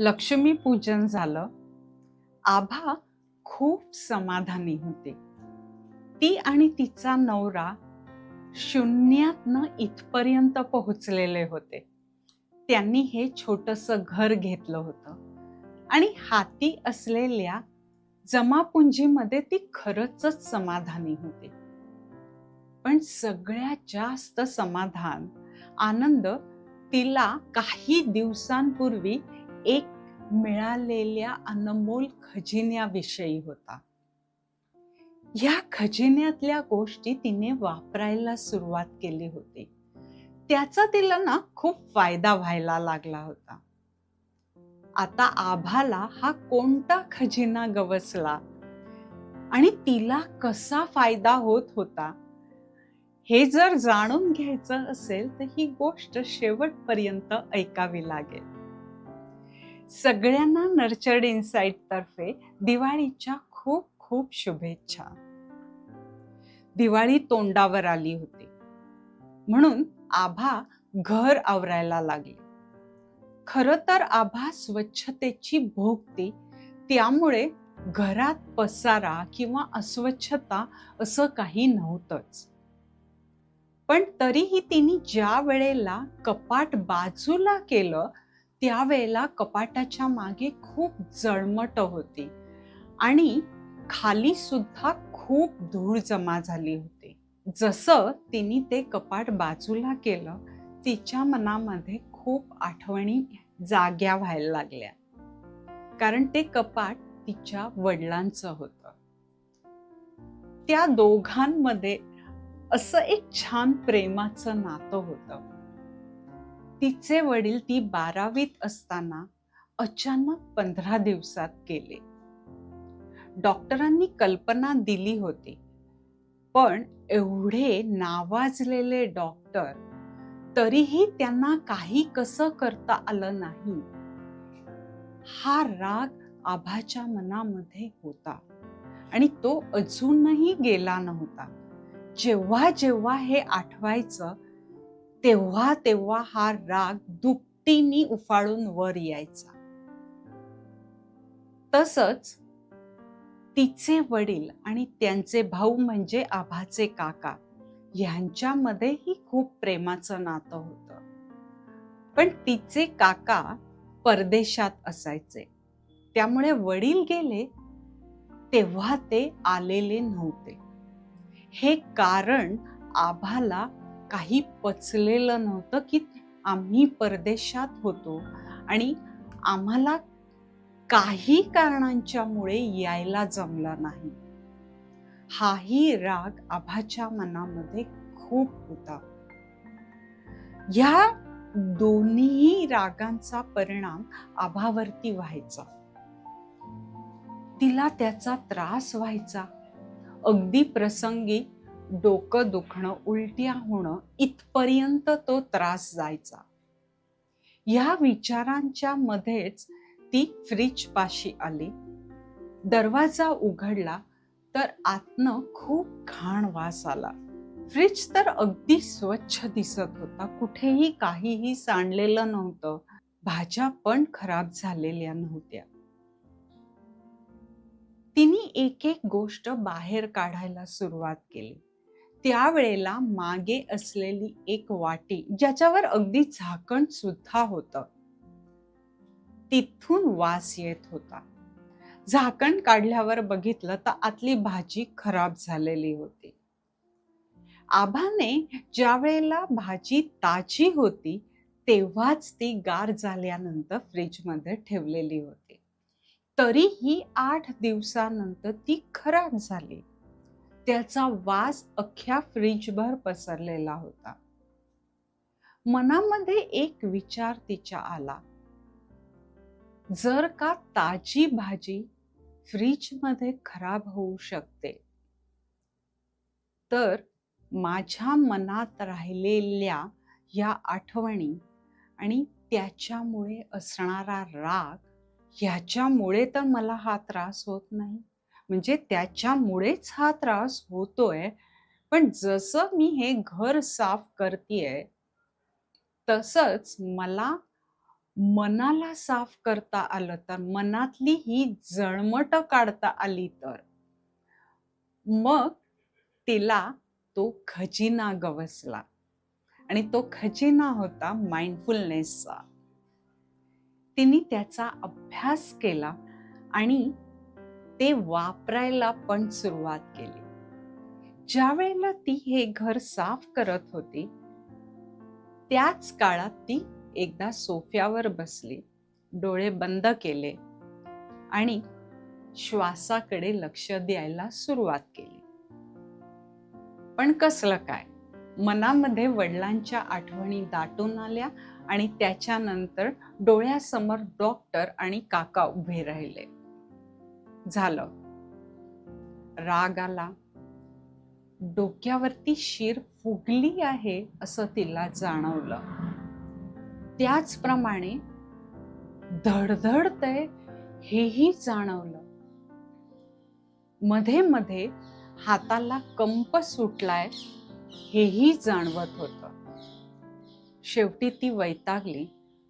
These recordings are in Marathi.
लक्ष्मी पूजन झालं. आभा खूप समाधानी होते. ती आणि तिचा नवरा शून्यातनं इथपर्यंत पोहोचलेले होते. त्यांनी हे छोटस घर घेतलं होतं. आणि हाती असलेल्या जमापुंजीमध्ये ती खरंच समाधानी होती. पण सगळ्यात जास्त समाधान आनंद तिला काही दिवसांपूर्वी एक मिळालेल्या अनमोल खजिन्याविषयी होता. या खजिन्यातल्या गोष्टी तिने वापरायला सुरुवात केली होती. त्याचा तिला ना खूप फायदा व्हायला लागला होता. आता आभाला हा कोणता खजिना गवसला? आणि तिला कसा फायदा होत होता? हे जर जाणून घ्यायचं असेल तर ही गोष्ट शेवटपर्यंत ऐकावी लागेल. सगळ्यांना नर्चर्ड इन्साइट तर्फे दिवाळीच्या खूप खूप शुभेच्छा. दिवाळी तोंडावर आली होती. म्हणून आभा घर आवरायला लागली. खर तर आभा स्वच्छतेची भोगती त्यामुळे घरात पसारा किंवा अस्वच्छता असं काही नव्हतंच. पण तरीही तिने ज्या वेळेला कपाट बाजूला केलं त्यावेळेला कपाटाच्या मागे खूप जळमट होती. आणि खाली सुद्धा खूप धूळ जमा झाली होती. जसं तिने ते कपाट बाजूला केलं तिच्या मनामध्ये खूप आठवणी जाग्या व्हायला लागल्या. कारण ते कपाट तिच्या वडिलांचं होतं. त्या दोघांमध्ये असं एक छान प्रेमाचं नातं होतं. तिचे वडील ती बारावीत असताना अचानक पंधरा दिवसात गेले. डॉक्टरांनी कल्पना दिली होती पण एवढे नावाजलेले डॉक्टर तरीही त्यांना काही कसं करता आलं नाही. हा राग आभाच्या मनामध्ये होता आणि तो अजूनही गेला नव्हता. जेव्हा जेव्हा हे आठवायचं तेव्हा तेव्हा हा राग दुपटीनी उफाळून वर यायचा. तसच तिचे वडील आणि त्यांचे भाऊ म्हणजे आभाचे काका यांच्यामध्येही खूप प्रेमाचं नातं होतं. पण तिचे काका परदेशात असायचे. त्यामुळे वडील गेले तेव्हा ते आलेले नव्हते. हे कारण आभाला काही पचलेलं नव्हतं की आम्ही परदेशात होतो. आणि आम्हाला काही कारणांच्यामुळे यायला जमला नाही. हाही राग आभाच्या मनामध्ये खूप होता. या दोन्ही रागांचा परिणाम आभावरती व्हायचा. तिला त्याचा त्रास व्हायचा. अगदी प्रसंगी डोकं दुखणं उलट्या होणं इथपर्यंत तो त्रास जायचा. या विचारांच्या मध्येच ती फ्रीज पाशी आली. दरवाजा उघडला तर आतनं खूप घाण वास आला. फ्रीज तर अगदी स्वच्छ दिसत होता. कुठेही काहीही सांडलेलं नव्हतं. भाज्या पण खराब झालेल्या नव्हत्या. तिने एक एक गोष्ट बाहेर काढायला सुरुवात केली. त्यावेळेला मागे असलेली एक वाटी ज्याच्यावर अगदी झाकण सुद्धा होत तिथून वास येत होता. झाकण काढल्यावर बघितलं तर आतली भाजी खराब झालेली होती. आभाने ज्या वेळेला भाजी ताजी होती तेव्हाच ती गार झाल्यानंतर फ्रीजमध्ये ठेवलेली होती. तरीही आठ दिवसानंतर ती खराब झाली. त्याचा वास अख्ख्या फ्रीजभर पसरलेला होता. मनामध्ये एक विचार तिच्या आला. जर का ताजी भाजी फ्रीजमध्ये खराब होऊ शकते तर माझ्या मनात राहिलेल्या या आठवणी आणि त्याच्यामुळे असणारा राग ह्याच्यामुळे तर मला हा त्रास होत नाही. म्हणजे त्याच्यामुळेच हा त्रास होतोय. पण जसं मी हे घर साफ करतेय तसंच मला मनाला साफ करता आलं तर मनातली ही जळमट काढता आली तर मग तिला तो खजिना गवसला. आणि तो खजिना होता माइंडफुलनेसचा तिने त्याचा अभ्यास केला आणि ते वापरायला पण सुरुवात केली. ज्या वेळेला ती हे घर साफ करत होती त्याच काळात ती एकदा सोफ्यावर बसली डोळे बंद केले आणि श्वासाकडे लक्ष द्यायला सुरुवात केली. पण कसलं काय मनामध्ये वडिलांच्या आठवणी दाटून आल्या आणि त्याच्यानंतर डोळ्यासमोर डॉक्टर आणि काका उभे राहिले. झालं. राग आला डोक्यावरती शिर फुगली आहे असं तिला जाणवलं. त्याचप्रमाणे धडधडतय हेही जाणवलं. मध्ये मध्ये हाताला कंप सुटलाय हेही जाणवत होत. शेवटी ती वैतागली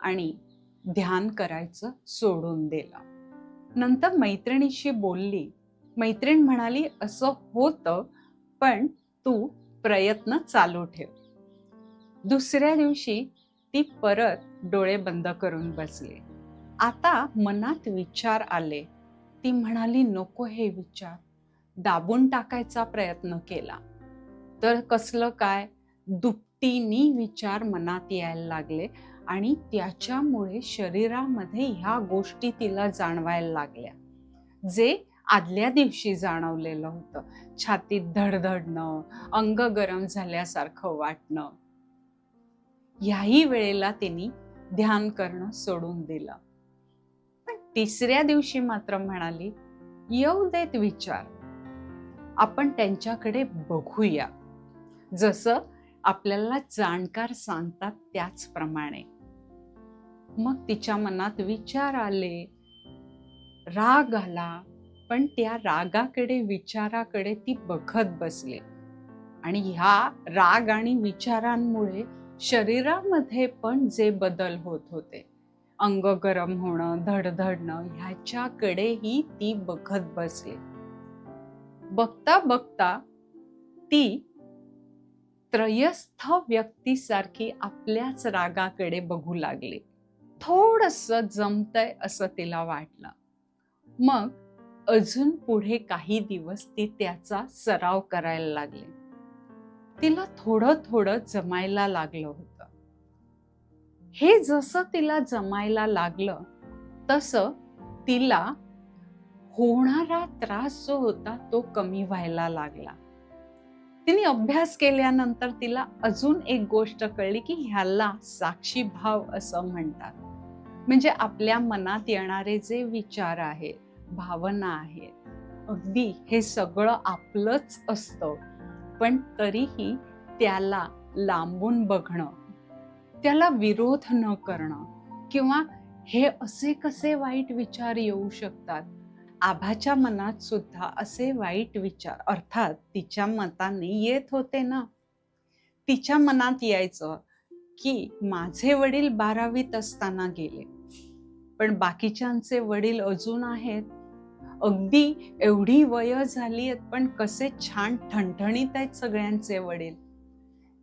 आणि ध्यान करायचं सोडून दिलं. नंतर मैत्रिणीशी बोलली. मैत्रीण म्हणाली असं होतं पण तू प्रयत्न चालू ठेव. दुसऱ्या दिवशी ती परत डोळे बंद करून बसली. आता मनात विचार आले. ती म्हणाली नको हे विचार. दाबून टाकायचा प्रयत्न केला. तर कसलं काय? दुपटीनी विचार मनात यायला लागले. आणि त्याच्यामुळे शरीरामध्ये ह्या गोष्टी तिला जाणवायला लागल्या. जे आदल्या दिवशी जाणवलेलं होतं. छातीत धडधडणं अंग गरम झाल्यासारखं वाटणं. ह्याही वेळेला तिने ध्यान करणं सोडून दिलं. पण तिसऱ्या दिवशी मात्र म्हणाली येऊ देत विचार. आपण त्यांच्याकडे बघूया. जसं आपल्याला जाणकार सांगतात त्याचप्रमाणे. मग तिच्या मनात विचार आले. राग आला पण त्या रागाकडे विचाराकडे ती बघत बसले. आणि ह्या राग आणि विचारांमुळे शरीरामध्ये पण जे बदल होत होते. अंग गरम होणं धडधडणं ह्याच्याकडेही ती बघत बसली. बघता बघता ती त्रयस्थ व्यक्तीसारखी आपल्याच रागाकडे बघू लागली. थोडस जमतय असं तिला वाटलं. मग अजून पुढे काही दिवस ती त्याचा सराव करायला लागले. तिला थोडं थोडं जमायला लागलं होतं. हे जसं तिला जमायला लागलं तसं तिला होणारा त्रास जो होता तो कमी व्हायला लागला. तिने अभ्यास केल्यानंतर तिला अजून एक गोष्ट कळली की ह्याला साक्षी भाव असं म्हणतात. म्हणजे आपल्या मनात येणारे जे विचार आहेत भावना आहेत अगदी हे सगळं आपलंच असतं. पण तरीही त्याला लांबून बघणं त्याला विरोध न करणं किंवा हे असे कसे वाईट विचार येऊ शकतात? आभाच्या मनात सुद्धा असे वाईट विचार अर्थात तिच्या मताने येत होते ना? तिच्या मनात यायचं की माझे वडील बारावीत असताना गेले. पण बाकीच्यांचे वडील अजून आहेत. अगदी एवढी वय झाली आहेत पण कसे छान ठणठणीत आहेत सगळ्यांचे वडील.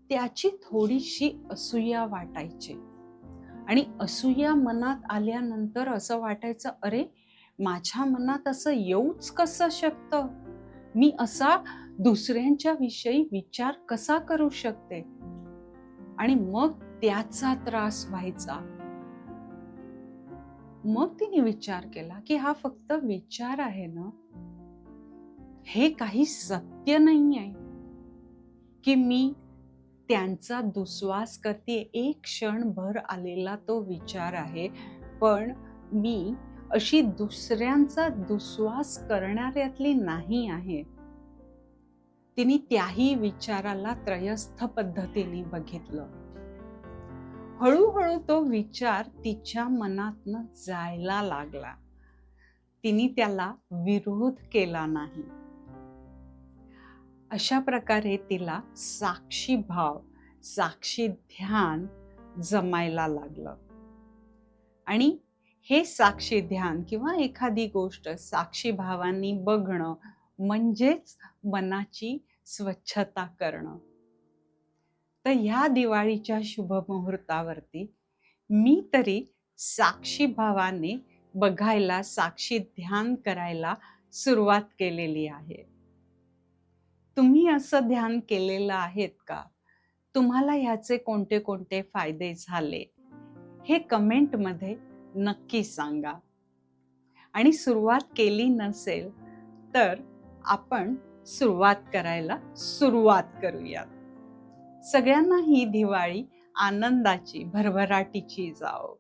त्याची थोडीशी असूया वाटायची. आणि असूया मनात आल्यानंतर असं वाटायचं अरे माझ्या मनात असं येऊच कसं शकतं? मी असा दुसऱ्यांच्या विषयी विचार कसा करू शकते? आणि मग त्याचा त्रास व्हायचा. मग तिने विचार केला की हा फक्त विचार आहे ना? हे काही सत्य नाही आहे की मी त्यांचा दुस्वास करते एक क्षण भर आलेला तो विचार आहे पण मी अशी दुसऱ्यांचा दुस्वास करणाऱ्यातली नाही आहे. तिने त्याही विचाराला त्रयस्थ पद्धतीने बघितलं. हळूहळू तो विचार तिच्या मनातनं जायला लागला. तिने त्याला विरोध केला नाही. अशा प्रकारे तिला साक्षी भाव साक्षी ध्यान जमायला लागलं. आणि हे साक्षी ध्यान किंवा एखादी गोष्ट साक्षी भावांनी बघणं म्हणजेच मनाची स्वच्छता करणं. तर ह्या दिवाळीच्या शुभ मुहूर्तावरती मी तरी साक्षी भावाने बघायला साक्षी ध्यान करायला सुरुवात केलेली आहे. तुम्ही असं ध्यान केलेलं आहेत का? तुम्हाला ह्याचे कोणते कोणते फायदे झाले? हे कमेंटमध्ये नक्की सांगा. आणि सुरुवात केली नसेल तर आपण सुरुवात करायला सुरुवात करूयात. सगळ्यांना ही दिवाळी आनंदाची भरभराटीची जाओ